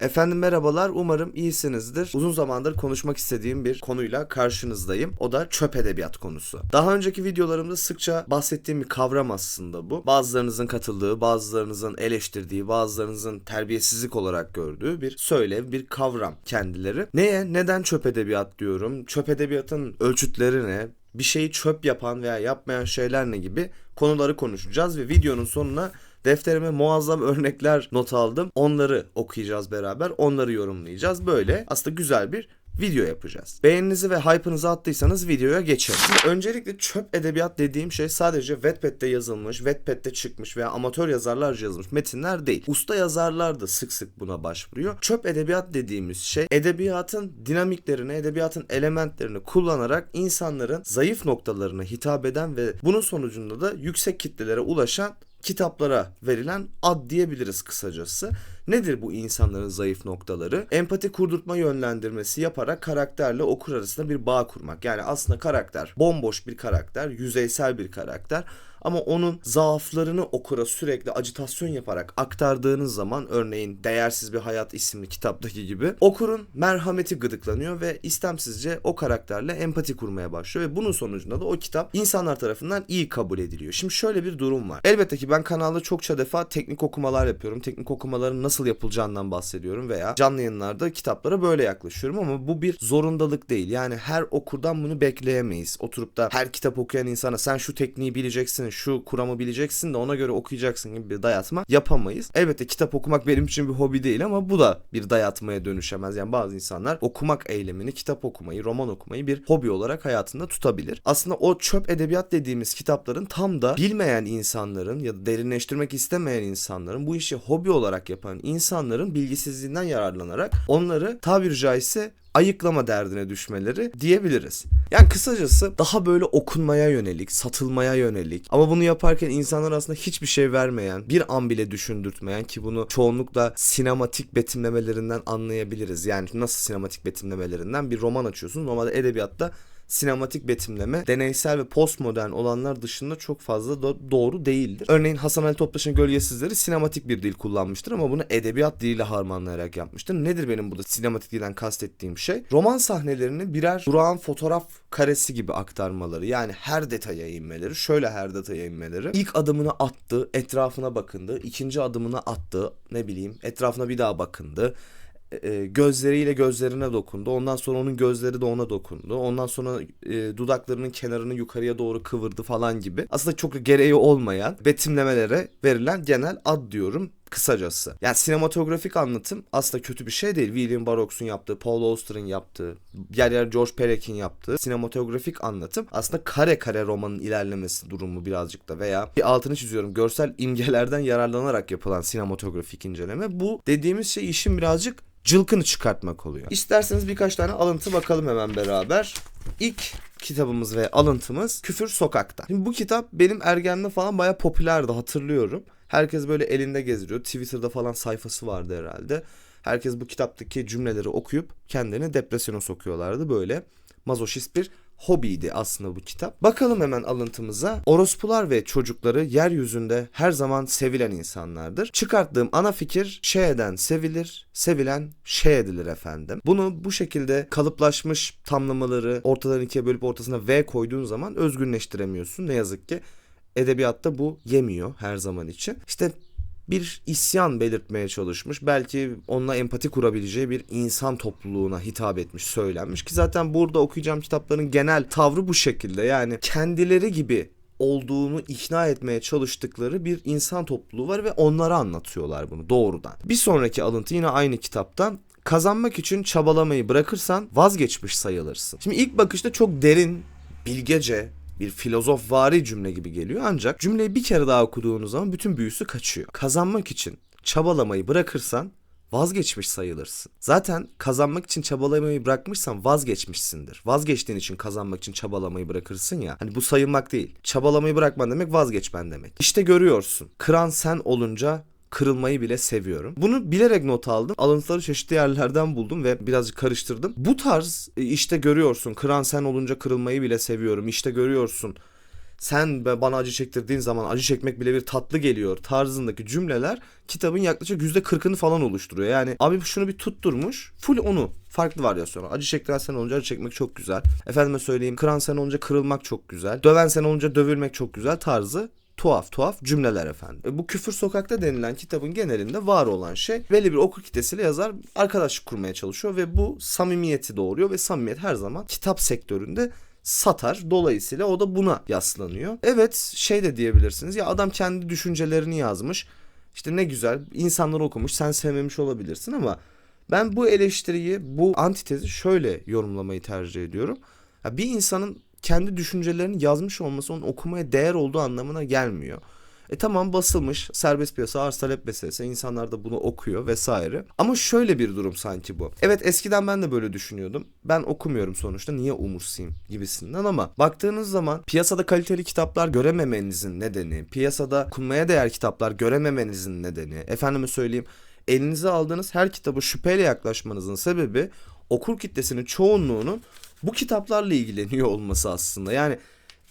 Efendim merhabalar, umarım iyisinizdir. Uzun zamandır konuşmak istediğim bir konuyla karşınızdayım. O da çöp edebiyat konusu. Daha önceki videolarımda sıkça bahsettiğim bir kavram aslında bu. Bazılarınızın katıldığı, bazılarınızın eleştirdiği, bazılarınızın terbiyesizlik olarak gördüğü bir söylev, bir kavram kendileri. Neye, neden çöp edebiyat diyorum? Çöp edebiyatın ölçütleri ne? Bir şeyi çöp yapan veya yapmayan şeyler ne gibi konuları konuşacağız ve videonun sonuna Defterime muazzam örnekler not aldım. Onları okuyacağız beraber. Onları yorumlayacağız. Böyle aslında güzel bir video yapacağız. Beğeninizi ve hype'ınızı attıysanız videoya geçelim. Şimdi öncelikle çöp edebiyat dediğim şey sadece Wattpad'de yazılmış, Wattpad'de çıkmış veya amatör yazarlarca yazılmış metinler değil. Usta yazarlar da sık sık buna başvuruyor. Çöp edebiyat dediğimiz şey edebiyatın dinamiklerini, edebiyatın elementlerini kullanarak insanların zayıf noktalarına hitap eden ve bunun sonucunda da yüksek kitlelere ulaşan kitaplara verilen ad diyebiliriz kısacası. Nedir bu insanların zayıf noktaları? Empati kurdurtma yönlendirmesi yaparak karakterle okur arasında bir bağ kurmak. Yani aslında karakter bomboş bir karakter, yüzeysel bir karakter ama onun zaaflarını okura sürekli acitasyon yaparak aktardığınız zaman örneğin Değersiz Bir Hayat isimli kitaptaki gibi okurun merhameti gıdıklanıyor ve istemsizce o karakterle empati kurmaya başlıyor ve bunun sonucunda da o kitap insanlar tarafından iyi kabul ediliyor. Şimdi şöyle bir durum var. Elbette ki ben kanalda çokça defa teknik okumalar yapıyorum. Teknik okumaların nasıl yapılacağından bahsediyorum veya canlı yayınlarda kitaplara böyle yaklaşıyorum ama bu bir zorundalık değil. Yani her okurdan bunu bekleyemeyiz. Oturup da her kitap okuyan insana sen şu tekniği bileceksin, şu kuramı bileceksin de ona göre okuyacaksın gibi bir dayatma yapamayız. Elbette kitap okumak benim için bir hobi değil ama bu da bir dayatmaya dönüşemez. Yani bazı insanlar okumak eylemini, kitap okumayı, roman okumayı bir hobi olarak hayatında tutabilir. Aslında o çöp edebiyat dediğimiz kitapların tam da bilmeyen insanların ya da derinleştirmek istemeyen insanların bu işi hobi olarak yapan insanların bilgisizliğinden yararlanarak onları tabiri caizse ayıklama derdine düşmeleri diyebiliriz. Yani kısacası daha böyle okunmaya yönelik, satılmaya yönelik ama bunu yaparken insanlar aslında hiçbir şey vermeyen, bir an bile düşündürtmeyen ki bunu çoğunlukla sinematik betimlemelerinden anlayabiliriz. Yani nasıl sinematik betimlemelerinden bir roman açıyorsun. Normalde edebiyatta sinematik betimleme deneysel ve postmodern olanlar dışında çok fazla do- doğru değildir. Örneğin Hasan Ali Toptaş'ın Gölgesizleri sinematik bir dil kullanmıştır ama bunu edebiyat diliyle harmanlayarak yapmıştır. Nedir benim burada sinematik dilden kastettiğim şey? Roman sahnelerini birer durağan fotoğraf karesi gibi aktarmaları. Yani her detaya inmeleri. Şöyle her detaya inmeleri. İlk adımını attı, etrafına bakındı. ikinci adımını attı, ne bileyim etrafına bir daha bakındı e, gözleriyle gözlerine dokundu. Ondan sonra onun gözleri de ona dokundu. Ondan sonra e, dudaklarının kenarını yukarıya doğru kıvırdı falan gibi. Aslında çok gereği olmayan betimlemelere verilen genel ad diyorum kısacası. Yani sinematografik anlatım aslında kötü bir şey değil. William Burroughs'un yaptığı, Paul Auster'ın yaptığı, yer yer George Perek'in yaptığı sinematografik anlatım aslında kare kare romanın ilerlemesi durumu birazcık da veya bir altını çiziyorum görsel imgelerden yararlanarak yapılan sinematografik inceleme. Bu dediğimiz şey işin birazcık cılkını çıkartmak oluyor. İsterseniz birkaç tane alıntı bakalım hemen beraber. İlk kitabımız ve alıntımız Küfür Sokak'ta. Şimdi bu kitap benim ergenliğimde falan baya popülerdi hatırlıyorum. Herkes böyle elinde gezdiriyor. Twitter'da falan sayfası vardı herhalde. Herkes bu kitaptaki cümleleri okuyup kendini depresyona sokuyorlardı böyle. Mazoşist bir hobiydi aslında bu kitap. Bakalım hemen alıntımıza. Orospular ve çocukları yeryüzünde her zaman sevilen insanlardır. Çıkarttığım ana fikir şey eden sevilir, sevilen şey edilir efendim. Bunu bu şekilde kalıplaşmış tamlamaları ortadan ikiye bölüp ortasına V koyduğun zaman özgünleştiremiyorsun. Ne yazık ki edebiyatta bu yemiyor her zaman için. İşte bir isyan belirtmeye çalışmış. Belki onunla empati kurabileceği bir insan topluluğuna hitap etmiş, söylenmiş ki zaten burada okuyacağım kitapların genel tavrı bu şekilde. Yani kendileri gibi olduğunu ikna etmeye çalıştıkları bir insan topluluğu var ve onlara anlatıyorlar bunu doğrudan. Bir sonraki alıntı yine aynı kitaptan kazanmak için çabalamayı bırakırsan vazgeçmiş sayılırsın. Şimdi ilk bakışta çok derin, bilgece, bir filozof vari cümle gibi geliyor ancak cümleyi bir kere daha okuduğunuz zaman bütün büyüsü kaçıyor. Kazanmak için çabalamayı bırakırsan vazgeçmiş sayılırsın. Zaten kazanmak için çabalamayı bırakmışsan vazgeçmişsindir. Vazgeçtiğin için kazanmak için çabalamayı bırakırsın ya. Hani bu sayılmak değil. Çabalamayı bırakman demek vazgeçmen demek. İşte görüyorsun. Kıran sen olunca kırılmayı bile seviyorum. Bunu bilerek not aldım. Alıntıları çeşitli yerlerden buldum ve birazcık karıştırdım. Bu tarz e, işte görüyorsun kıran sen olunca kırılmayı bile seviyorum. İşte görüyorsun sen bana acı çektirdiğin zaman acı çekmek bile bir tatlı geliyor tarzındaki cümleler kitabın yaklaşık %40'ını falan oluşturuyor. Yani abi şunu bir tutturmuş full onu farklı varyasyonu. Acı çektiren sen olunca acı çekmek çok güzel. Efendime söyleyeyim kıran sen olunca kırılmak çok güzel. Döven sen olunca dövülmek çok güzel tarzı tuhaf tuhaf cümleler efendim. E, Bu Küfür Sokak'ta denilen kitabın genelinde var olan şey belli bir okur kitlesiyle yazar arkadaşlık kurmaya çalışıyor ve bu samimiyeti doğuruyor ve samimiyet her zaman kitap sektöründe satar. Dolayısıyla o da buna yaslanıyor. Evet şey de diyebilirsiniz ya adam kendi düşüncelerini yazmış. İşte ne güzel insanlar okumuş sen sevmemiş olabilirsin ama ben bu eleştiriyi bu antitezi şöyle yorumlamayı tercih ediyorum. Ya bir insanın kendi düşüncelerini yazmış olması onun okumaya değer olduğu anlamına gelmiyor. E tamam basılmış serbest piyasa arz talep meselesi insanlar da bunu okuyor vesaire. Ama şöyle bir durum sanki bu. Evet eskiden ben de böyle düşünüyordum. Ben okumuyorum sonuçta niye umursayım gibisinden ama baktığınız zaman piyasada kaliteli kitaplar görememenizin nedeni, piyasada okunmaya değer kitaplar görememenizin nedeni, efendime söyleyeyim elinize aldığınız her kitabı şüpheyle yaklaşmanızın sebebi okur kitlesinin çoğunluğunun bu kitaplarla ilgileniyor olması aslında. Yani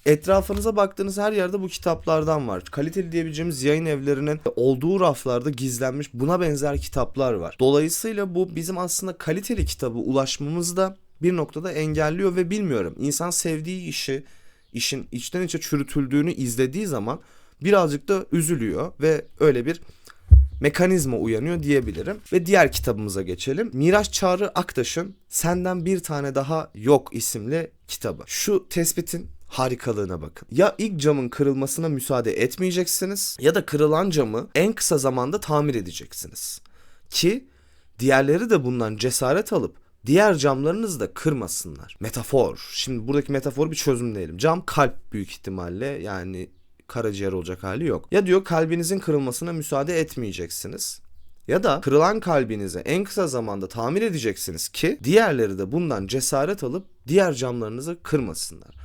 etrafınıza baktığınız her yerde bu kitaplardan var. Kaliteli diyebileceğimiz yayın evlerinin olduğu raflarda gizlenmiş buna benzer kitaplar var. Dolayısıyla bu bizim aslında kaliteli kitabı ulaşmamızda bir noktada engelliyor ve bilmiyorum. İnsan sevdiği işi, işin içten içe çürütüldüğünü izlediği zaman birazcık da üzülüyor ve öyle bir mekanizma uyanıyor diyebilirim. Ve diğer kitabımıza geçelim. Miraç Çağrı Aktaş'ın Senden Bir Tane Daha Yok isimli kitabı. Şu tespitin harikalığına bakın. Ya ilk camın kırılmasına müsaade etmeyeceksiniz ya da kırılan camı en kısa zamanda tamir edeceksiniz. Ki diğerleri de bundan cesaret alıp diğer camlarınızı da kırmasınlar. Metafor. Şimdi buradaki metaforu bir çözümleyelim. Cam kalp büyük ihtimalle yani karaciğer olacak hali yok. Ya diyor kalbinizin kırılmasına müsaade etmeyeceksiniz. Ya da kırılan kalbinizi en kısa zamanda tamir edeceksiniz ki diğerleri de bundan cesaret alıp diğer camlarınızı kırmasınlar.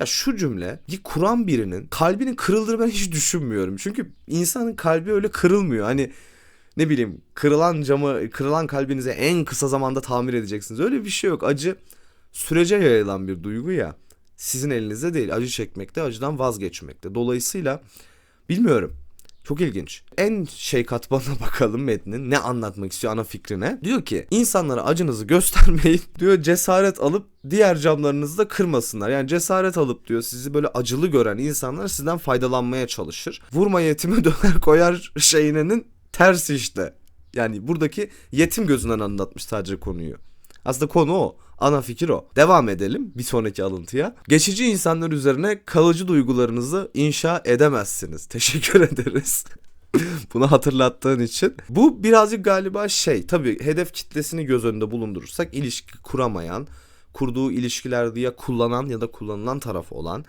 Ya şu cümle kuran birinin kalbinin kırıldığını ben hiç düşünmüyorum. Çünkü insanın kalbi öyle kırılmıyor. Hani ne bileyim kırılan camı, kırılan kalbinizi en kısa zamanda tamir edeceksiniz. Öyle bir şey yok. Acı sürece yayılan bir duygu ya. Sizin elinizde değil. Acı çekmekte, acıdan vazgeçmekte. Dolayısıyla bilmiyorum. Çok ilginç. En şey katmanına bakalım metnin ne anlatmak istiyor ana fikrine. Diyor ki insanlara acınızı göstermeyin. Diyor cesaret alıp diğer camlarınızı da kırmasınlar. Yani cesaret alıp diyor sizi böyle acılı gören insanlar sizden faydalanmaya çalışır. Vurma yetime döner koyar şeyinin tersi işte. Yani buradaki yetim gözünden anlatmış sadece konuyu. Aslında konu o. Ana fikir o. Devam edelim bir sonraki alıntıya. Geçici insanlar üzerine kalıcı duygularınızı inşa edemezsiniz. Teşekkür ederiz. Bunu hatırlattığın için. Bu birazcık galiba şey tabii hedef kitlesini göz önünde bulundurursak ilişki kuramayan, kurduğu ilişkilerde ya kullanan ya da kullanılan taraf olan,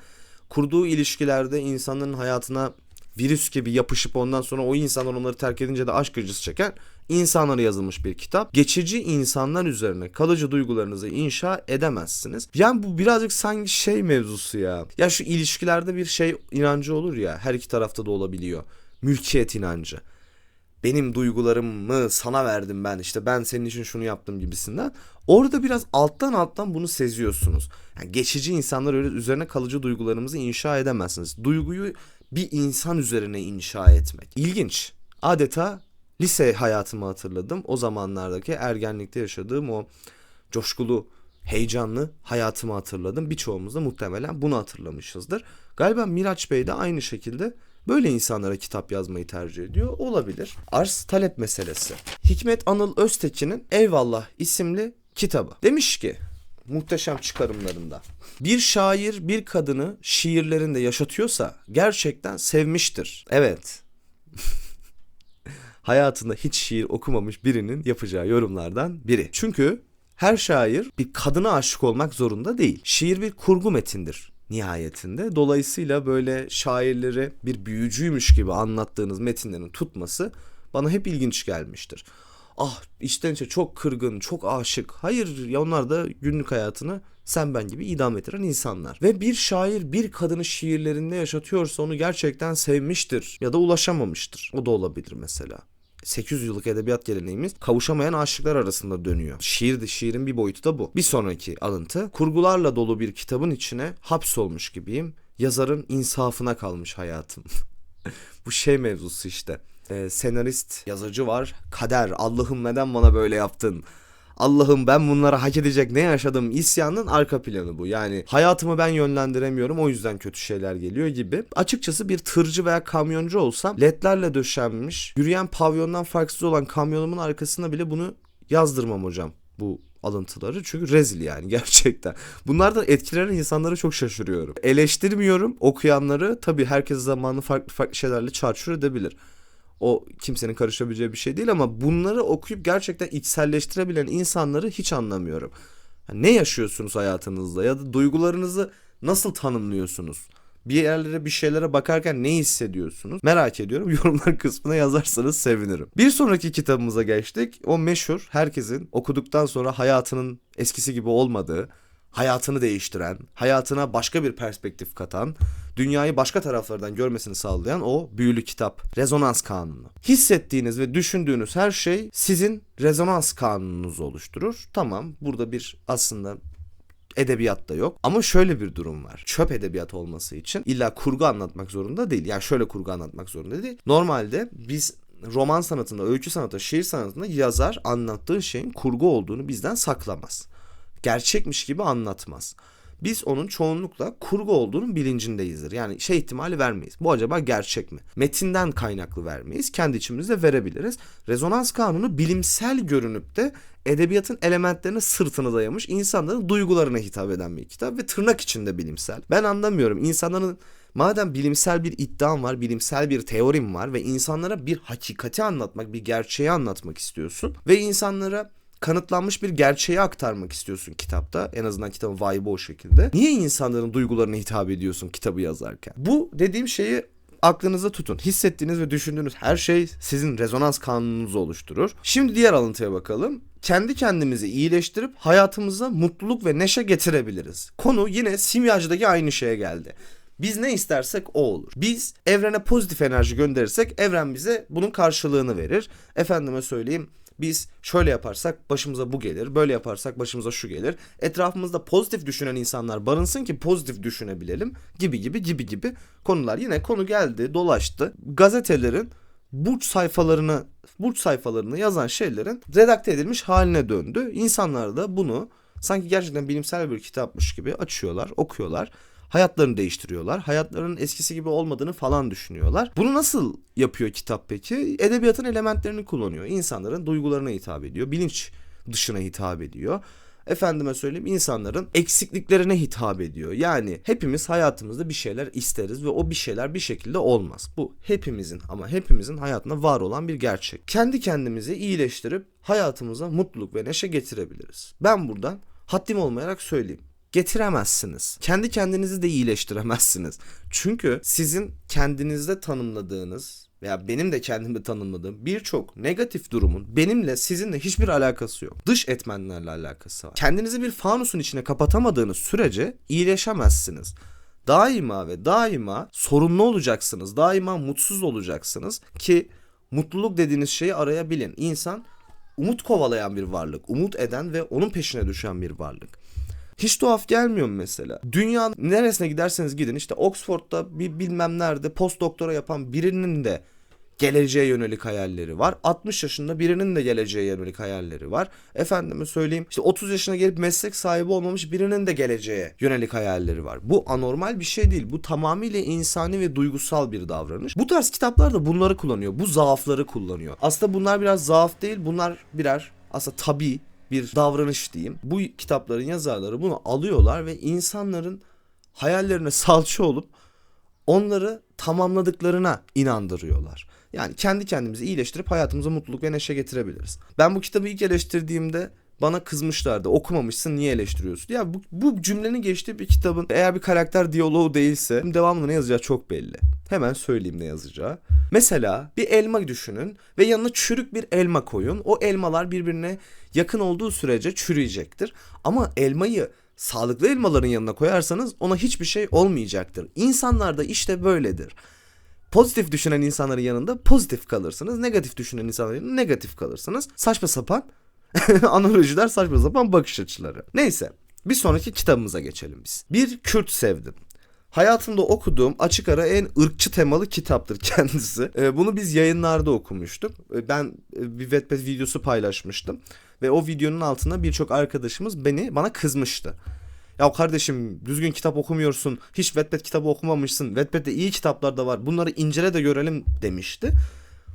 kurduğu ilişkilerde insanların hayatına virüs gibi yapışıp ondan sonra o insanlar onları terk edince de aşk acısı çeken insanlara yazılmış bir kitap. Geçici insanlar üzerine kalıcı duygularınızı inşa edemezsiniz. Yani bu birazcık sanki şey mevzusu ya. Ya şu ilişkilerde bir şey inancı olur ya her iki tarafta da olabiliyor. Mülkiyet inancı. Benim duygularımı sana verdim ben işte ben senin için şunu yaptım gibisinden. Orada biraz alttan alttan bunu seziyorsunuz. Yani geçici insanlar öyle üzerine kalıcı duygularımızı inşa edemezsiniz. Duyguyu bir insan üzerine inşa etmek. İlginç. Adeta lise hayatımı hatırladım. O zamanlardaki ergenlikte yaşadığım o coşkulu, heyecanlı hayatımı hatırladım. Birçoğumuz da muhtemelen bunu hatırlamışızdır. Galiba Miraç Bey de aynı şekilde böyle insanlara kitap yazmayı tercih ediyor. Olabilir. Arz talep meselesi. Hikmet Anıl Öztekin'in Eyvallah isimli kitabı. Demiş ki muhteşem çıkarımlarında. Bir şair bir kadını şiirlerinde yaşatıyorsa gerçekten sevmiştir. Evet. Hayatında hiç şiir okumamış birinin yapacağı yorumlardan biri. Çünkü her şair bir kadına aşık olmak zorunda değil. Şiir bir kurgu metindir nihayetinde. Dolayısıyla böyle şairleri bir büyücüymüş gibi anlattığınız metinlerin tutması bana hep ilginç gelmiştir. Ah içten içe çok kırgın, çok aşık. Hayır ya onlar da günlük hayatını sen ben gibi idam ettiren insanlar. Ve bir şair bir kadını şiirlerinde yaşatıyorsa onu gerçekten sevmiştir ya da ulaşamamıştır. O da olabilir mesela. 800 yıllık edebiyat geleneğimiz kavuşamayan aşıklar arasında dönüyor. Şiir de şiirin bir boyutu da bu. Bir sonraki alıntı kurgularla dolu bir kitabın içine hapsolmuş gibiyim. yazarın insafına kalmış hayatım. Bu şey mevzusu işte. Ee, senarist, yazıcı var. Kader, Allah'ım neden bana böyle yaptın? Allah'ım ben bunları hak edecek ne yaşadım isyanın arka planı bu. Yani hayatımı ben yönlendiremiyorum o yüzden kötü şeyler geliyor gibi. Açıkçası bir tırcı veya kamyoncu olsam ledlerle döşenmiş yürüyen pavyondan farksız olan kamyonumun arkasına bile bunu yazdırmam hocam bu alıntıları çünkü rezil yani gerçekten. Bunlardan etkilenen insanlara çok şaşırıyorum. Eleştirmiyorum okuyanları tabii herkes zamanı farklı farklı şeylerle çarçur edebilir. O kimsenin karışabileceği bir şey değil ama bunları okuyup gerçekten içselleştirebilen insanları hiç anlamıyorum. Ne yaşıyorsunuz hayatınızda ya da duygularınızı nasıl tanımlıyorsunuz? Bir yerlere bir şeylere bakarken ne hissediyorsunuz? Merak ediyorum. Yorumlar kısmına yazarsanız sevinirim. Bir sonraki kitabımıza geçtik. O meşhur herkesin okuduktan sonra hayatının eskisi gibi olmadığı, hayatını değiştiren, hayatına başka bir perspektif katan, dünyayı başka taraflardan görmesini sağlayan o büyülü kitap. Rezonans kanunu. Hissettiğiniz ve düşündüğünüz her şey sizin rezonans kanununuzu oluşturur. Tamam burada bir aslında edebiyat da yok. Ama şöyle bir durum var. Çöp edebiyat olması için illa kurgu anlatmak zorunda değil. Yani şöyle kurgu anlatmak zorunda değil. Normalde biz roman sanatında, öykü sanatında, şiir sanatında yazar anlattığı şeyin kurgu olduğunu bizden saklamaz. Gerçekmiş gibi anlatmaz. Biz onun çoğunlukla kurgu olduğunun bilincindeyizdir. Yani şey ihtimali vermeyiz. Bu acaba gerçek mi? Metinden kaynaklı vermeyiz. Kendi içimizde verebiliriz. Rezonans kanunu bilimsel görünüp de edebiyatın elementlerine sırtını dayamış insanların duygularına hitap eden bir kitap ve tırnak içinde bilimsel. Ben anlamıyorum. İnsanların Madem bilimsel bir iddiam var, bilimsel bir teorim var ve insanlara bir hakikati anlatmak, bir gerçeği anlatmak istiyorsun ve insanlara kanıtlanmış bir gerçeği aktarmak istiyorsun kitapta. En azından kitabın vibe'ı o şekilde. Niye insanların duygularına hitap ediyorsun kitabı yazarken? Bu dediğim şeyi aklınıza tutun. Hissettiğiniz ve düşündüğünüz her şey sizin rezonans kanununuzu oluşturur. Şimdi diğer alıntıya bakalım. Kendi kendimizi iyileştirip hayatımıza mutluluk ve neşe getirebiliriz. Konu yine simyacıdaki aynı şeye geldi. Biz ne istersek o olur. Biz evrene pozitif enerji gönderirsek evren bize bunun karşılığını verir. Efendime söyleyeyim biz şöyle yaparsak başımıza bu gelir, böyle yaparsak başımıza şu gelir. Etrafımızda pozitif düşünen insanlar barınsın ki pozitif düşünebilelim gibi gibi gibi gibi konular. Yine konu geldi, dolaştı. Gazetelerin burç sayfalarını burç sayfalarını yazan şeylerin redakte edilmiş haline döndü. İnsanlar da bunu sanki gerçekten bilimsel bir kitapmış gibi açıyorlar, okuyorlar hayatlarını değiştiriyorlar. Hayatlarının eskisi gibi olmadığını falan düşünüyorlar. Bunu nasıl yapıyor kitap peki? Edebiyatın elementlerini kullanıyor. İnsanların duygularına hitap ediyor. Bilinç dışına hitap ediyor efendime söyleyeyim insanların eksikliklerine hitap ediyor. Yani hepimiz hayatımızda bir şeyler isteriz ve o bir şeyler bir şekilde olmaz. Bu hepimizin ama hepimizin hayatında var olan bir gerçek. Kendi kendimizi iyileştirip hayatımıza mutluluk ve neşe getirebiliriz. Ben buradan haddim olmayarak söyleyeyim getiremezsiniz. Kendi kendinizi de iyileştiremezsiniz. Çünkü sizin kendinizde tanımladığınız veya benim de kendimde tanımladığım birçok negatif durumun benimle sizinle hiçbir alakası yok. Dış etmenlerle alakası var. Kendinizi bir fanusun içine kapatamadığınız sürece iyileşemezsiniz. Daima ve daima sorunlu olacaksınız. Daima mutsuz olacaksınız ki mutluluk dediğiniz şeyi arayabilin. İnsan umut kovalayan bir varlık, umut eden ve onun peşine düşen bir varlık. Hiç tuhaf gelmiyor mu mesela? Dünya neresine giderseniz gidin işte Oxford'da bir bilmem nerede post doktora yapan birinin de geleceğe yönelik hayalleri var. 60 yaşında birinin de geleceğe yönelik hayalleri var. Efendime söyleyeyim işte 30 yaşına gelip meslek sahibi olmamış birinin de geleceğe yönelik hayalleri var. Bu anormal bir şey değil. Bu tamamıyla insani ve duygusal bir davranış. Bu tarz kitaplar da bunları kullanıyor. Bu zaafları kullanıyor. Aslında bunlar biraz zaaf değil. Bunlar birer aslında tabi bir davranış diyeyim. Bu kitapların yazarları bunu alıyorlar ve insanların hayallerine salça olup onları tamamladıklarına inandırıyorlar. Yani kendi kendimizi iyileştirip hayatımıza mutluluk ve neşe getirebiliriz. Ben bu kitabı ilk eleştirdiğimde bana kızmışlardı. Okumamışsın niye eleştiriyorsun? Ya bu, bu cümlenin geçtiği bir kitabın eğer bir karakter diyaloğu değilse devamlı ne yazacağı çok belli. Hemen söyleyeyim ne yazacağı. Mesela bir elma düşünün ve yanına çürük bir elma koyun. O elmalar birbirine yakın olduğu sürece çürüyecektir. Ama elmayı sağlıklı elmaların yanına koyarsanız ona hiçbir şey olmayacaktır. İnsanlar da işte böyledir. Pozitif düşünen insanların yanında pozitif kalırsınız. Negatif düşünen insanların yanında negatif kalırsınız. Saçma sapan analojiler saçma sapan bakış açıları. Neyse bir sonraki kitabımıza geçelim biz. Bir Kürt sevdim. Hayatımda okuduğum açık ara en ırkçı temalı kitaptır kendisi. Ee, bunu biz yayınlarda okumuştuk. Ee, ben e, bir Wattpad videosu paylaşmıştım. Ve o videonun altına birçok arkadaşımız beni bana kızmıştı. Ya kardeşim düzgün kitap okumuyorsun. Hiç Wattpad kitabı okumamışsın. Wattpad'de iyi kitaplar da var. Bunları incele de görelim demişti.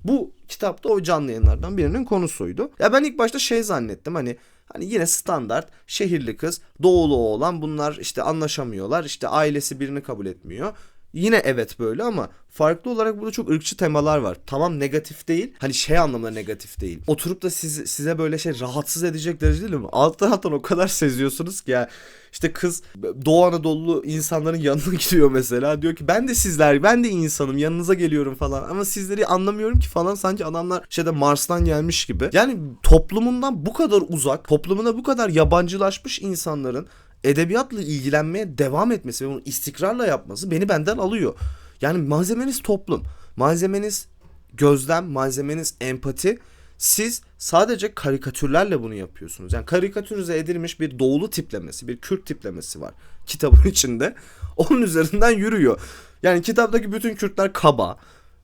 Bu kitapta o canlı yayınlardan birinin konusuydu. Ya ben ilk başta şey zannettim hani hani yine standart şehirli kız, doğulu oğlan bunlar işte anlaşamıyorlar. işte ailesi birini kabul etmiyor. Yine evet böyle ama farklı olarak burada çok ırkçı temalar var. Tamam negatif değil. Hani şey anlamda negatif değil. Oturup da siz, size böyle şey rahatsız edecek derece değil mi? Alttan alttan o kadar seziyorsunuz ki ya. İşte kız Doğu Anadolu insanların yanına gidiyor mesela. Diyor ki ben de sizler ben de insanım yanınıza geliyorum falan. Ama sizleri anlamıyorum ki falan. Sanki adamlar şeyde Mars'tan gelmiş gibi. Yani toplumundan bu kadar uzak, toplumuna bu kadar yabancılaşmış insanların edebiyatla ilgilenmeye devam etmesi ve bunu istikrarla yapması beni benden alıyor. Yani malzemeniz toplum, malzemeniz gözlem, malzemeniz empati. Siz sadece karikatürlerle bunu yapıyorsunuz. Yani karikatürize edilmiş bir doğulu tiplemesi, bir Kürt tiplemesi var kitabın içinde. Onun üzerinden yürüyor. Yani kitaptaki bütün Kürtler kaba.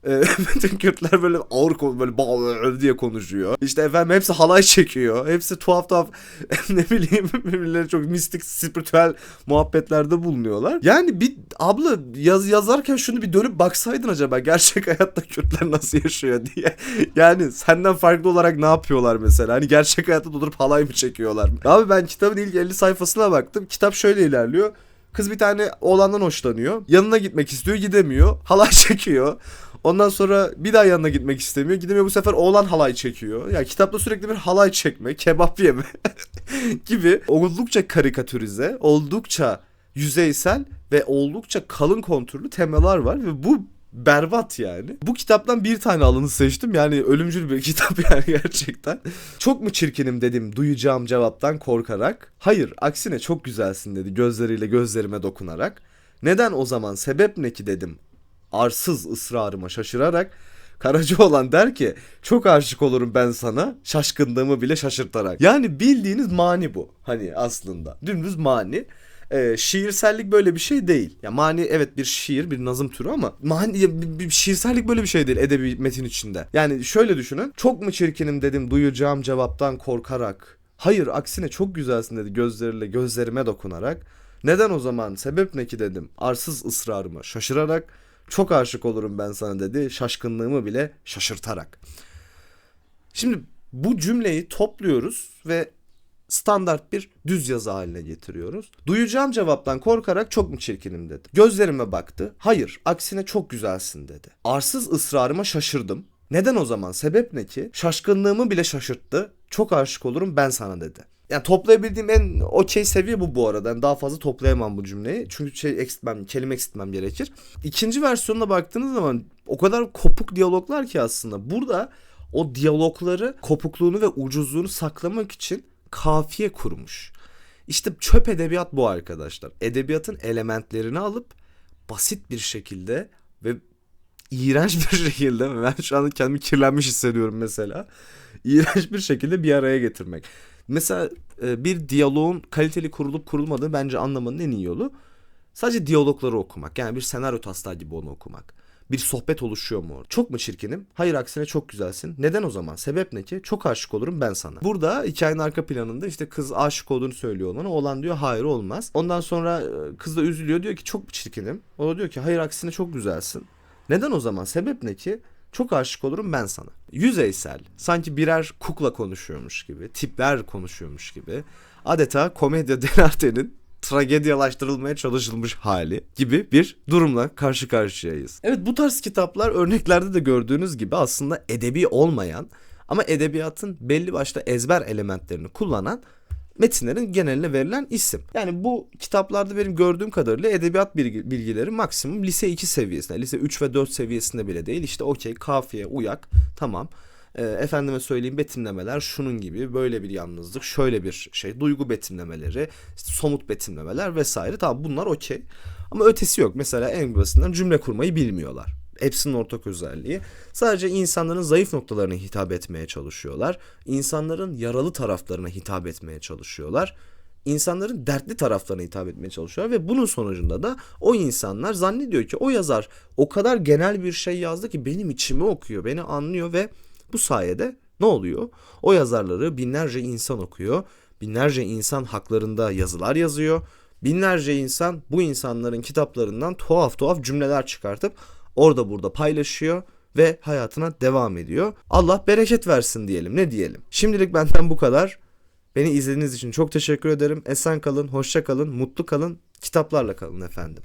Ee, bütün Kürtler böyle ağır böyle bağır diye konuşuyor. İşte efendim hepsi halay çekiyor. Hepsi tuhaf tuhaf ne bileyim birbirleri çok mistik spiritüel muhabbetlerde bulunuyorlar. Yani bir abla yaz yazarken şunu bir dönüp baksaydın acaba gerçek hayatta Kürtler nasıl yaşıyor diye. Yani senden farklı olarak ne yapıyorlar mesela? Hani gerçek hayatta durup halay mı çekiyorlar? Abi ben kitabın ilk 50 sayfasına baktım. Kitap şöyle ilerliyor. Kız bir tane oğlandan hoşlanıyor. Yanına gitmek istiyor gidemiyor. Halay çekiyor. Ondan sonra bir daha yanına gitmek istemiyor. Gidemiyor bu sefer oğlan halay çekiyor. Ya yani kitapta sürekli bir halay çekme, kebap yeme gibi oldukça karikatürize, oldukça yüzeysel ve oldukça kalın konturlu temalar var ve bu berbat yani. Bu kitaptan bir tane alanı seçtim. Yani ölümcül bir kitap yani gerçekten. Çok mu çirkinim dedim duyacağım cevaptan korkarak. Hayır aksine çok güzelsin dedi gözleriyle gözlerime dokunarak. Neden o zaman sebep ne ki dedim arsız ısrarıma şaşırarak Karaca olan der ki çok aşık olurum ben sana şaşkınlığımı bile şaşırtarak. Yani bildiğiniz mani bu hani aslında dümdüz mani. Ee, şiirsellik böyle bir şey değil. Ya mani evet bir şiir, bir nazım türü ama mani bir, bir şiirsellik böyle bir şey değil edebi metin içinde. Yani şöyle düşünün. Çok mu çirkinim dedim duyacağım cevaptan korkarak. Hayır aksine çok güzelsin dedi gözleriyle gözlerime dokunarak. Neden o zaman sebep ne ki dedim arsız ısrarıma şaşırarak. Çok aşık olurum ben sana dedi şaşkınlığımı bile şaşırtarak. Şimdi bu cümleyi topluyoruz ve standart bir düz yazı haline getiriyoruz. Duyacağım cevaptan korkarak çok mu çirkinim dedi. Gözlerime baktı. Hayır, aksine çok güzelsin dedi. Arsız ısrarıma şaşırdım. Neden o zaman? Sebep ne ki? Şaşkınlığımı bile şaşırttı. Çok aşık olurum ben sana dedi. Yani toplayabildiğim en okey seviye bu bu arada. Yani daha fazla toplayamam bu cümleyi. Çünkü şey eksiltmem, kelime eksiltmem gerekir. İkinci versiyonuna baktığınız zaman o kadar kopuk diyaloglar ki aslında. Burada o diyalogları kopukluğunu ve ucuzluğunu saklamak için kafiye kurmuş. İşte çöp edebiyat bu arkadaşlar. Edebiyatın elementlerini alıp basit bir şekilde ve iğrenç bir şekilde ben şu an kendimi kirlenmiş hissediyorum mesela. İğrenç bir şekilde bir araya getirmek. Mesela e, bir diyaloğun kaliteli kurulup kurulmadığı bence anlamanın en iyi yolu sadece diyalogları okumak. Yani bir senaryo taslağı gibi onu okumak. Bir sohbet oluşuyor mu? Çok mu çirkinim? Hayır aksine çok güzelsin. Neden o zaman? Sebep ne ki? Çok aşık olurum ben sana. Burada hikayenin arka planında işte kız aşık olduğunu söylüyor ona. Oğlan diyor hayır olmaz. Ondan sonra e, kız da üzülüyor diyor ki çok çirkinim. O da diyor ki hayır aksine çok güzelsin. Neden o zaman? Sebep ne ki? Çok aşık olurum ben sana. Yüzeysel, sanki birer kukla konuşuyormuş gibi, tipler konuşuyormuş gibi. Adeta komedya denartenin tragedyalaştırılmaya çalışılmış hali gibi bir durumla karşı karşıyayız. Evet bu tarz kitaplar örneklerde de gördüğünüz gibi aslında edebi olmayan ama edebiyatın belli başlı ezber elementlerini kullanan metinlerin geneline verilen isim. Yani bu kitaplarda benim gördüğüm kadarıyla edebiyat bilgileri maksimum lise 2 seviyesinde, lise 3 ve 4 seviyesinde bile değil. İşte okey, kafiye, uyak, tamam. E, efendime söyleyeyim betimlemeler şunun gibi böyle bir yalnızlık şöyle bir şey duygu betimlemeleri işte somut betimlemeler vesaire tamam bunlar okey ama ötesi yok mesela en basitinden cümle kurmayı bilmiyorlar hepsinin ortak özelliği. Sadece insanların zayıf noktalarına hitap etmeye çalışıyorlar. İnsanların yaralı taraflarına hitap etmeye çalışıyorlar. insanların dertli taraflarına hitap etmeye çalışıyor ve bunun sonucunda da o insanlar zannediyor ki o yazar o kadar genel bir şey yazdı ki benim içimi okuyor, beni anlıyor ve bu sayede ne oluyor? O yazarları binlerce insan okuyor, binlerce insan haklarında yazılar yazıyor, binlerce insan bu insanların kitaplarından tuhaf tuhaf cümleler çıkartıp orada burada paylaşıyor ve hayatına devam ediyor. Allah bereket versin diyelim ne diyelim. Şimdilik benden bu kadar. Beni izlediğiniz için çok teşekkür ederim. Esen kalın, hoşça kalın, mutlu kalın, kitaplarla kalın efendim.